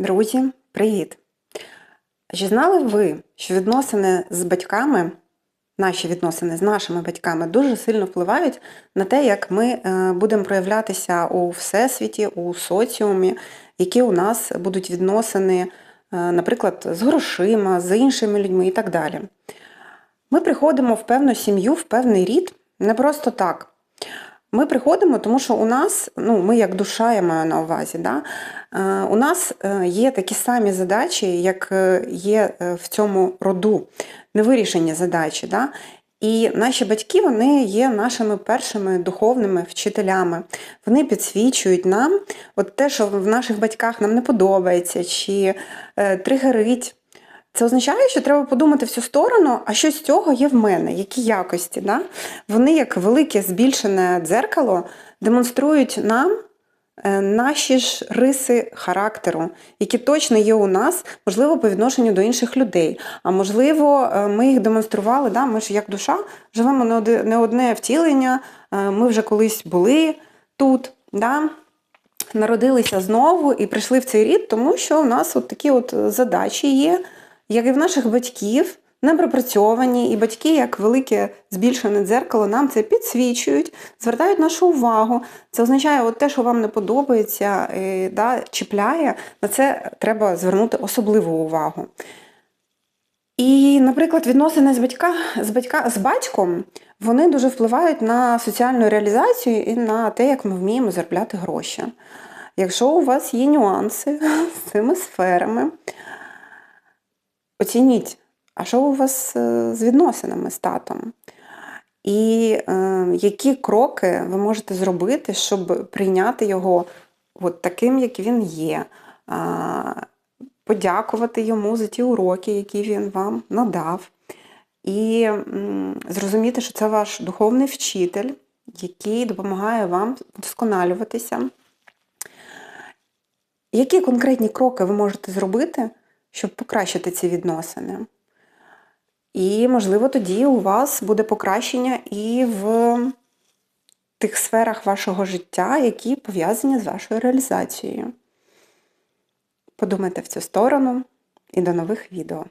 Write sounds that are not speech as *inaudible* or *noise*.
Друзі, привіт! Чи знали ви, що відносини з батьками, наші відносини з нашими батьками дуже сильно впливають на те, як ми е, будемо проявлятися у всесвіті, у соціумі, які у нас будуть відносини, е, наприклад, з грошима, з іншими людьми і так далі. Ми приходимо в певну сім'ю, в певний рід не просто так. Ми приходимо, тому що у нас, ну, ми як душа, я маю на увазі, да? е, у нас е, є такі самі задачі, як е, є в цьому роду, невирішені задачі. Да? І наші батьки вони є нашими першими духовними вчителями. Вони підсвічують нам от те, що в наших батьках нам не подобається, чи тригерить. Це означає, що треба подумати в цю сторону, а що з цього є в мене, які якості. Да? Вони, як велике збільшене дзеркало, демонструють нам е, наші ж риси характеру, які точно є у нас, можливо, по відношенню до інших людей. А можливо, е, ми їх демонстрували. Да? Ми ж як душа живемо не одне втілення, е, ми вже колись були тут. Да? Народилися знову і прийшли в цей рід, тому що у нас от такі от задачі є, як і в наших батьків, не пропрацьовані, і батьки, як велике збільшене дзеркало, нам це підсвічують, звертають нашу увагу. Це означає, от те, що вам не подобається, е, да, чіпляє, на це треба звернути особливу увагу. І, наприклад, відносини з батька, з батька з батьком вони дуже впливають на соціальну реалізацію і на те, як ми вміємо заробляти гроші. Якщо у вас є нюанси *laughs* з цими сферами, оцініть, а що у вас е, з відносинами з татом? І е, які кроки ви можете зробити, щоб прийняти його от таким, як він є, а, подякувати йому за ті уроки, які він вам надав, і м, зрозуміти, що це ваш духовний вчитель, який допомагає вам вдосконалюватися. Які конкретні кроки ви можете зробити, щоб покращити ці відносини? І, можливо, тоді у вас буде покращення і в тих сферах вашого життя, які пов'язані з вашою реалізацією. Подумайте в цю сторону і до нових відео.